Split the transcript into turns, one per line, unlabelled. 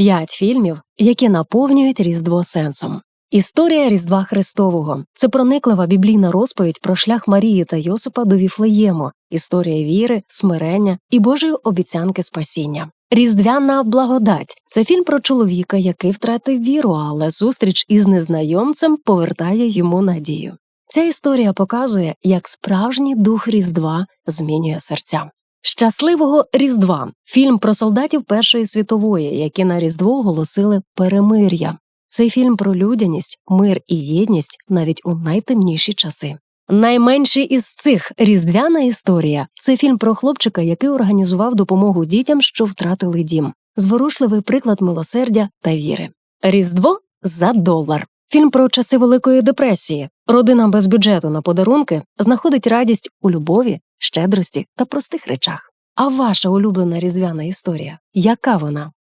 П'ять фільмів, які наповнюють Різдво сенсом. Історія Різдва Христового це прониклива біблійна розповідь про шлях Марії та Йосипа до Віфлеєму, історія віри, смирення і Божої обіцянки спасіння. Різдвяна благодать це фільм про чоловіка, який втратив віру, але зустріч із незнайомцем повертає йому надію. Ця історія показує, як справжній дух Різдва змінює серця. Щасливого Різдва фільм про солдатів Першої світової, які на Різдво оголосили перемир'я. Цей фільм про людяність, мир і єдність навіть у найтемніші часи. Найменший із цих різдвяна історія це фільм про хлопчика, який організував допомогу дітям, що втратили дім. Зворушливий приклад милосердя та віри. Різдво за долар. Фільм про часи Великої депресії. Родина без бюджету на подарунки знаходить радість у любові, щедрості та простих речах. А ваша улюблена різдвяна історія? Яка вона?